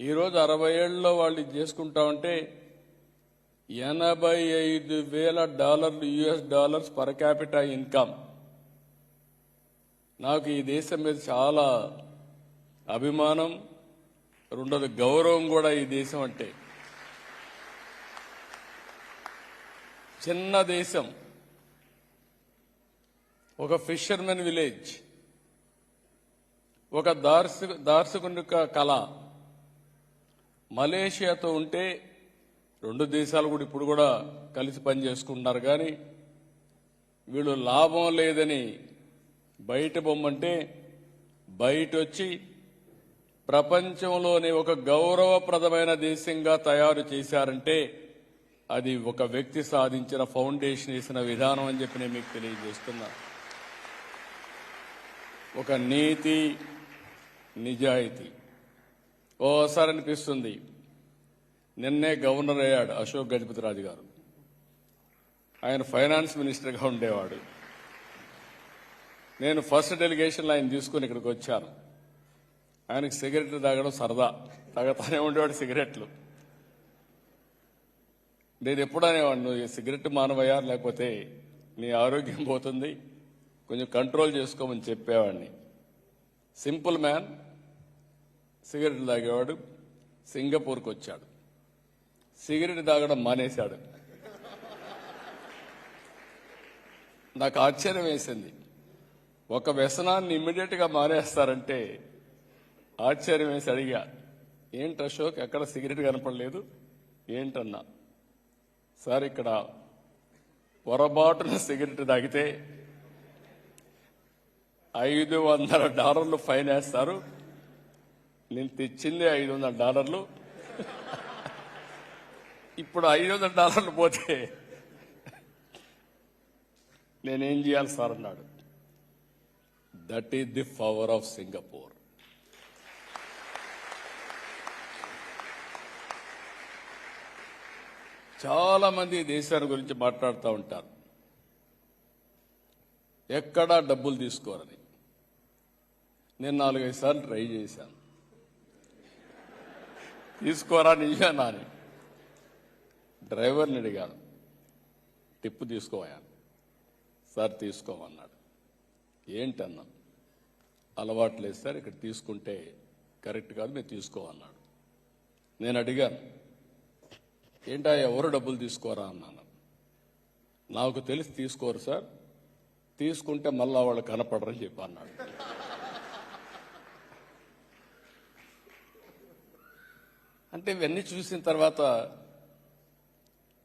ఈరోజు అరవై ఏళ్ళలో వాళ్ళు ఇది చేసుకుంటా ఉంటే ఎనభై ఐదు వేల డాలర్లు US dollars per capital income. నాకు ఈ దేశం మీద చాలా అభిమానం రెండోది గౌరవం కూడా ఈ దేశం అంటే. చిన్న దేశం. ఒక ఫిషర్మెన్ విలేజ్. ఒక దార్శ దార్శకుని యొక్క కళ. మలేషియాతో ఉంటే రెండు దేశాలు కూడా ఇప్పుడు కూడా కలిసి పనిచేసుకుంటున్నారు కానీ వీళ్ళు లాభం లేదని బయట బొమ్మంటే బయట వచ్చి ప్రపంచంలోని ఒక గౌరవప్రదమైన దేశంగా తయారు చేశారంటే అది ఒక వ్యక్తి సాధించిన ఫౌండేషన్ వేసిన విధానం అని చెప్పి నేను మీకు తెలియజేస్తున్నా. ఒక నీతి నిజాయితీ. ఓసారి అనిపిస్తుంది నిన్నే గవర్నర్ అయ్యాడు అశోక్ గజపతిరాజు గారు. ఆయన ఫైనాన్స్ మినిస్టర్గా ఉండేవాడు. నేను ఫస్ట్ డెలిగేషన్లో ఆయన తీసుకుని ఇక్కడికి వచ్చాను. ఆయనకి సిగరెట్లు తాగడం సరదా. తాగతానే ఉండేవాడు సిగరెట్లు. నేను ఎప్పుడు అనేవాడు నువ్వు ఈ సిగరెట్ మానవయ్యా? లేకపోతే నీ ఆరోగ్యం పోతుంది. కొంచెం కంట్రోల్ చేసుకోమని చెప్పేవాడిని. సింపుల్ మ్యాన్ సిగరెట్లు తాగేవాడు సింగపూర్కి వచ్చాడు సిగరెట్ తాగడం మానేశాడు. నాకు ఆశ్చర్యం వేసింది. ఒక వ్యసనాన్ని ఇమ్మీడియట్గా మానేస్తారంటే ఆశ్చర్యం వేసి అడిగా ఏంటి అశోక్ ఎక్కడ సిగరెట్ కనపడలేదు? ఏంటన్నా? సార్ ఇక్కడ పొరపాటున సిగరెట్ తాగితే ఐదు వందల డాలర్లు ఫైన్ వేస్తారు. నేను తెచ్చింది ఐదు వందల డాలర్లు. ఇప్పుడు ఐదు వందల డాలర్లు పోతే నేనేం చేయాలి సార్ అన్నాడు. That is the power of Singapore చాలా మంది దేశాన్ని గురించి మాట్లాడుతూ ఉంటారు. ఎక్కడా డబ్బులు తీసుకోరని. నేను నాలుగైదు సార్లు ట్రై చేశాను. తీసుకోరా నిజానా అని. డ్రైవర్ని అడిగాను. టిప్పు తీసుకోవాను సార్ తీసుకోమన్నాడు. ఏంటన్నా అలవాటు లేదు సార్ ఇక్కడ తీసుకుంటే కరెక్ట్ కాదు మీరు తీసుకోమన్నాడు. నేను అడిగాను. ఏంటా ఎవరు డబ్బులు తీసుకోరా? అన్నాను. నాకు తెలిసి తీసుకోరు సార్ తీసుకుంటే మళ్ళా వాళ్ళు కనపడరని చెప్పి అన్నాడు. అంటే ఇవన్నీ చూసిన తర్వాత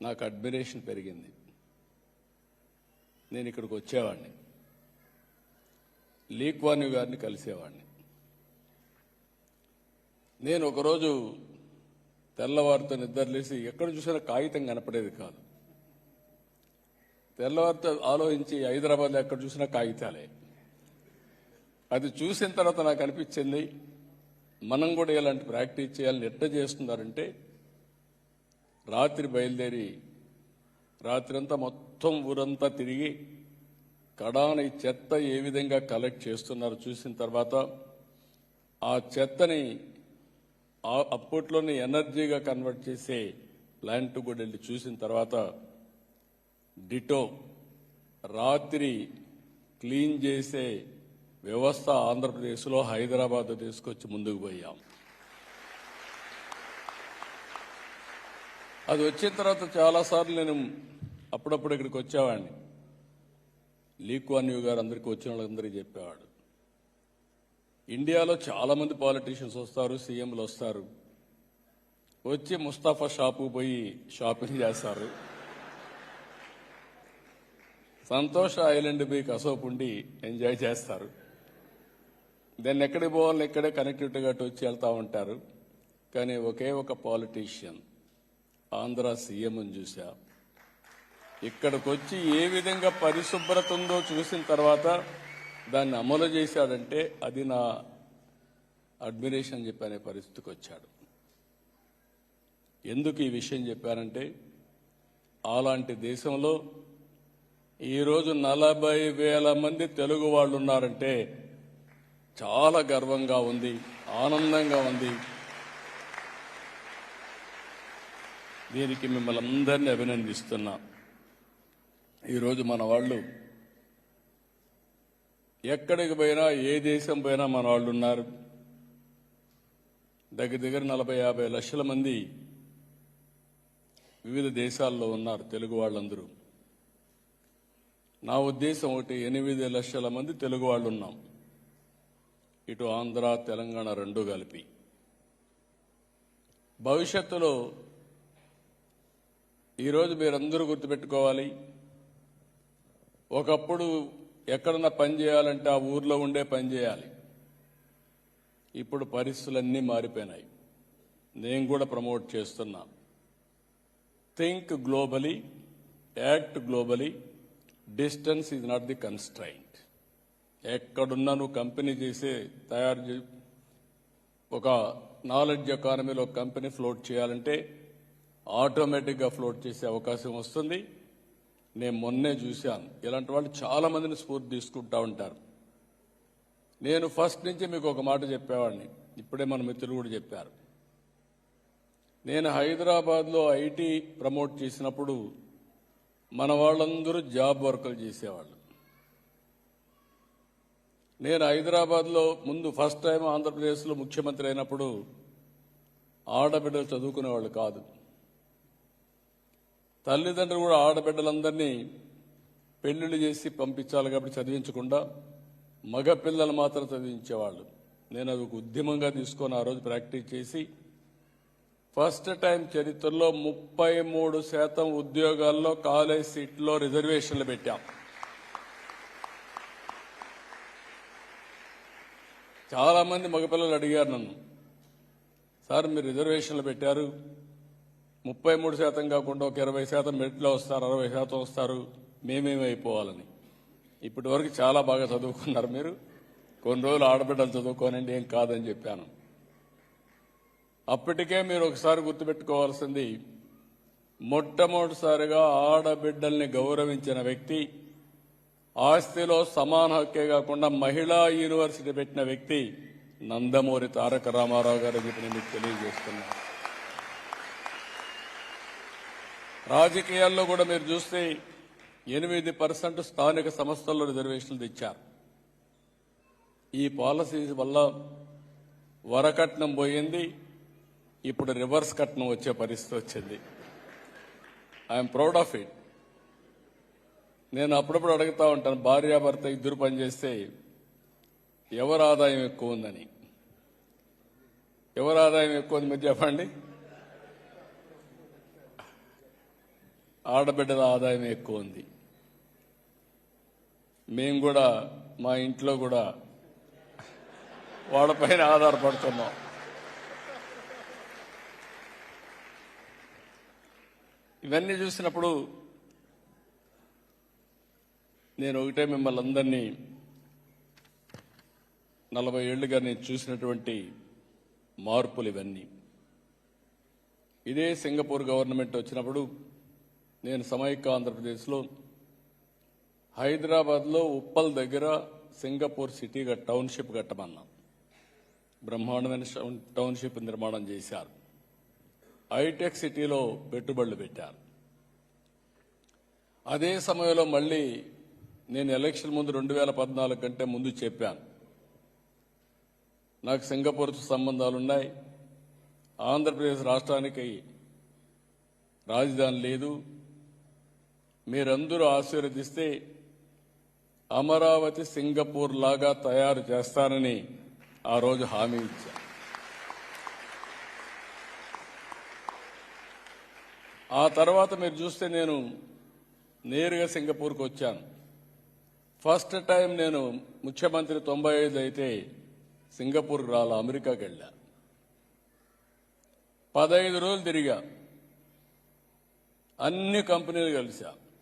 నాకు అడ్మిరేషన్ పెరిగింది. నేను ఇక్కడికి వచ్చేవాడిని. లీక్వాని గారిని కలిసేవాడిని. నేను ఒకరోజు తెల్లవారితో నిద్రలేసి ఎక్కడ చూసినా కాగితం కనపడేది కాదు. తెల్లవారితో ఆలోచించి హైదరాబాద్లో ఎక్కడ చూసినా కాగితాలే. అది చూసిన తర్వాత నాకు అనిపించింది మనం కూడా ఇలాంటి ప్రాక్టీస్ చేయాలని ఎట్ట చేస్తున్నారంటే రాత్రి బయలుదేరి రాత్రంతా మొత్తం ఊరంతా తిరిగి కడాని ఈ చెత్త ఏ విధంగా కలెక్ట్ చేస్తున్నారో చూసిన తర్వాత ఆ చెత్తని ఆ- అప్పట్లోనే ఎనర్జీగా కన్వర్ట్ చేసే ప్లాంట్ కూడా వెళ్ళి చూసిన తర్వాత డిటో రాత్రి క్లీన్ చేసే వ్యవస్థ ఆంధ్రప్రదేశ్లో హైదరాబాద్ తీసుకొచ్చి ముందుకు పోయాం. అది వచ్చిన తర్వాత చాలాసార్లు నేను అప్పుడప్పుడు ఇక్కడికి వచ్చేవాడిని. లీక్వాన్యూ గారు అందరికీ వచ్చిన వాళ్ళందరికీ చెప్పేవాడు. ఇండియాలో చాలామంది పాలిటీషియన్స్ వస్తారు సీఎంలు వస్తారు. వచ్చి ముస్తాఫా షాపు పోయి షాపింగ్ చేస్తారు. సంతోష ఐలాండ్ పోయి కసోపు ఉండి ఎంజాయ్ చేస్తారు. దాన్ని ఎక్కడికి పోవాలని ఇక్కడే కనెక్టివిటీగా అటు వచ్చి వెళ్తూ ఉంటారు. కానీ ఒకే ఒక పాలిటీషియన్. ఆంధ్ర సీఎం చూసా ఇక్కడికి వచ్చి ఏ విధంగా పరిశుభ్రత ఉందో చూసిన తర్వాత దాన్ని అమలు చేశాడంటే అది నా అడ్మిరేషన్ చెప్పనే పరిస్థితికి వచ్చాడు. ఎందుకు ఈ విషయం చెప్పానంటే అలాంటి దేశంలో ఈరోజు నలభై వేల మంది తెలుగు వాళ్ళు ఉన్నారంటే చాలా గర్వంగా ఉంది ఆనందంగా ఉంది. దీనికి మిమ్మల్ని అందరినీ అభినందిస్తున్నా. ఈరోజు మన వాళ్ళు ఎక్కడికి పోయినా ఏ దేశం పోయినా మన వాళ్ళు ఉన్నారు. దగ్గర దగ్గర నలభై యాభై లక్షల మంది వివిధ దేశాల్లో ఉన్నారు తెలుగు వాళ్ళందరూ. నా ఉద్దేశం ఒకటి ఎనిమిది లక్షల మంది తెలుగు వాళ్ళు ఉన్నాం. ఇటు ఆంధ్ర తెలంగాణ రెండు కలిపి. భవిష్యత్తులో ఈరోజు మీరందరూ గుర్తుపెట్టుకోవాలి. ఒకప్పుడు ఎక్కడన్నా పని చేయాలంటే ఆ ఊర్లో ఉండే పని చేయాలి. ఇప్పుడు పరిస్థితులన్నీ మారిపోయినాయి. నేను కూడా ప్రమోట్ చేస్తున్నా. Think globally act globally distance is not the constraint ఎక్కడున్నా నువ్వు కంపెనీ చేసే తయారు చే ఒక నాలెడ్జ్ ఎకానమీలో కంపెనీ ఫ్లోట్ చేయాలంటే ఆటోమేటిక్గా ఫ్లోట్ చేసే అవకాశం వస్తుంది. నేను మొన్నే చూశాను. ఇలాంటి వాళ్ళు చాలా మందిని స్ఫూర్తి తీసుకుంటా ఉంటారు. నేను ఫస్ట్ నుంచి మీకు ఒక మాట చెప్పేవాడిని. ఇప్పుడే మన మిత్రులు కూడా చెప్పారు. నేను హైదరాబాద్లో ఐటీ ప్రమోట్ చేసినప్పుడు మన వాళ్ళందరూ జాబ్ వర్కులు చేసేవాళ్ళు. నేను హైదరాబాద్లో ముందు ఫస్ట్ టైం ఆంధ్రప్రదేశ్లో ముఖ్యమంత్రి అయినప్పుడు ఆడబిడ్డలు చదువుకునేవాళ్ళు కాదు. తల్లిదండ్రులు కూడా ఆడబిడ్డలందరినీ పెళ్ళిళ్ళు చేసి పంపించాలి కాబట్టి చదివించకుండా మగ పిల్లలు మాత్రం చదివించేవాళ్ళు. నేను అది ఒక ఉద్యమంగా తీసుకొని ఆ రోజు ప్రాక్టీస్ చేసి ఫస్ట్ టైం చరిత్రలో ముప్పై మూడు శాతం ఉద్యోగాల్లో కాలేజ్ సీట్లో రిజర్వేషన్లు పెట్టాం. చాలామంది మగపిల్లలు అడిగారు నన్ను సార్ మీరు రిజర్వేషన్లు పెట్టారు ముప్పై మూడు శాతం కాకుండా ఒక ఇరవై శాతం మెరిట్లో వస్తారు అరవై శాతం వస్తారు. మేమేమైపోవాలని ఇప్పటివరకు ఇప్పటి వరకు చాలా బాగా చదువుకున్నారు మీరు. కొన్ని రోజులు ఆడబిడ్డలు చదువుకోనండి ఏం కాదని చెప్పాను. అప్పటికే మీరు ఒకసారి గుర్తుపెట్టుకోవాల్సింది మొట్టమొదటిసారిగా ఆడబిడ్డల్ని గౌరవించిన వ్యక్తి ఆస్తిలో సమాన హక్కే కాకుండా మహిళా యూనివర్సిటీ పెట్టిన వ్యక్తి నందమూరి తారక రామారావు గారు అని చెప్పి మీకు తెలియజేస్తున్నా రాజకీయాల్లో కూడా మీరు చూస్తే ఎనిమిది పర్సెంట్ స్థానిక సంస్థల్లో రిజర్వేషన్లు తెచ్చారు. ఈ పాలసీస్ వల్ల వరకట్నం పోయింది ఇప్పుడు రివర్స్ కట్నం వచ్చే పరిస్థితి వచ్చింది. I'm proud of it. నేను అప్పుడప్పుడు అడుగుతా ఉంటాను భార్యాభర్త ఇద్దరు పనిచేస్తే ఎవరి ఆదాయం ఎక్కువ ఉందని? ఎవరి ఆదాయం ఎక్కువ ఉంది? మీరు చెప్పండి. ఆడబిడ్డల ఆదాయం ఎక్కువ ఉంది. మేము కూడా మా ఇంట్లో కూడా వాళ్ళపైన ఆధారపడుతున్నాం. ఇవన్నీ చూసినప్పుడు నేను ఒకటే మిమ్మల్ని అందరినీ నలభై ఏళ్ళుగా నేను చూసినటువంటి మార్పులు ఇవన్నీ. ఇదే సింగపూర్ గవర్నమెంట్ వచ్చినప్పుడు నేను సమైక్య ఆంధ్రప్రదేశ్లో హైదరాబాద్లో ఉప్పల్ దగ్గర సింగపూర్ సిటీగా టౌన్షిప్ కట్టమన్నాం. బ్రహ్మాండమైన టౌన్షిప్ నిర్మాణం చేశారు. హైటెక్ సిటీలో పెట్టుబడులు పెట్టారు. అదే సమయంలో మళ్ళీ నేను ఎలక్షన్ ముందు రెండు వేల పద్నాలుగు కంటే ముందు చెప్పాను. నాకు సింగపూర్తో సంబంధాలున్నాయి. ఆంధ్రప్రదేశ్ రాష్ట్రానికి రాజధాని లేదు. మీరందరూ ఆశీర్వదిస్తే అమరావతి సింగపూర్ లాగా తయారు చేస్తానని ఆ రోజు హామీ ఇచ్చా ఆ తర్వాత మీరు చూస్తే నేను నేరుగా సింగపూర్కి వచ్చాను. ఫస్ట్ టైం నేను ముఖ్యమంత్రి తొంభై ఐదు అయితే సింగపూర్కి రాలా అమెరికాకి వెళ్ళా. పదహైదు రోజులు తిరిగా. అన్ని కంపెనీలు కలిసా.